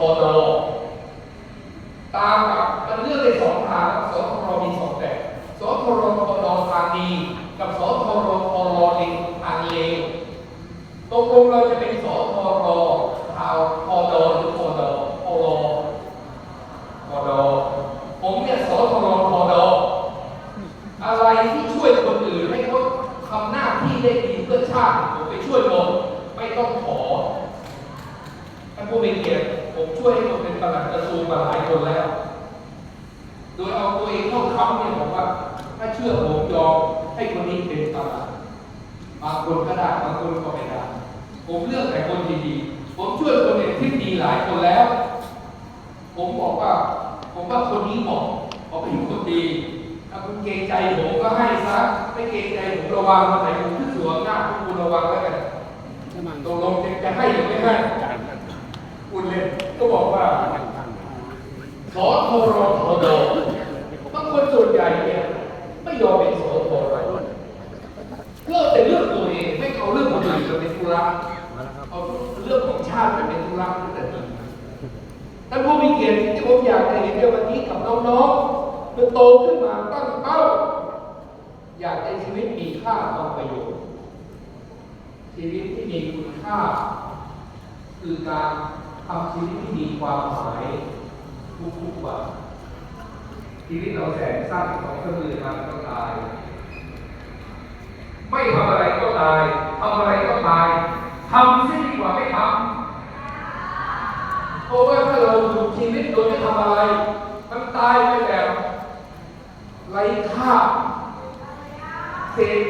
ทดตามกับมันเลือกได้สองทางครับสทรมีสองแบบสทรทดทางดีกับสทรทรเลวทางเลวตกลงเราจะเป็นสทรทาวพอดหรือพอดพอรพอดผมเนี่ยสทรพอดอะไรที่ช่วยคนอื่นให้เขาทำหน้าที่ได้ดีเพื่อชาติผมไปช่วยหมดไม่ต้องขอท่านผู้มีเกียรติ ช่วยให้คนเป็นประหลัดกระทรวงมาหลายคนแล้ว โดยเอาตัวเองเข้าค้ำเนี่ยบอกว่า ถ้าเชื่อผมยอมให้คนนี้เป็นประหลัดบางคนก็ได้บางคนก็ไม่ได้ผมเลือกแต่คนดีๆผมช่วยคนเอกที่ดีหลายคนแล้ว ผมบอกว่า ผมว่าคนนี้เหมาะเขาเป็นคนดีถ้าคุณเกรงใจผมก็ให้ซะไม่เกรงใจผมระวังวันไหนผมขึ้นสู่อำนาจพวกคุณระวังแล้วกันตกลงจะให้หรือไม่ให้คุณเล่น ก็บอกว่าสอทรทดบางคนส่วนใหญ่เนี่ยไม่ยอมเป็นสอทรเลือกแต่เรื่องตัวเองไม่เอาเรื่องคนอื่นเป็นธุระเอาเรื่องของชาติเป็นธุระตั้งแต่ต้นท่านผู้มีเกียรติที่ผมอยากจะเห็นในวันนี้กับน้องๆคือโตขึ้นมาตั้งเป้า อยากให้ชีวิตมีค่าต้องประโยชน์ชีวิตที่มีคุณค่า คือการ ทำชีวิตที่มีความหมายทุกๆวันชีวิตเราแสนสั้นของคนอื่นมันก็ตาย ไม่ทำอะไรก็ตายทำอะไรก็ตายทำซะดีกว่าไม่ทำเพราะว่าถ้าเราอยู่ชีวิตโดยไม่ทำอะไร มันตายไปแบบไร้ค่าเศษ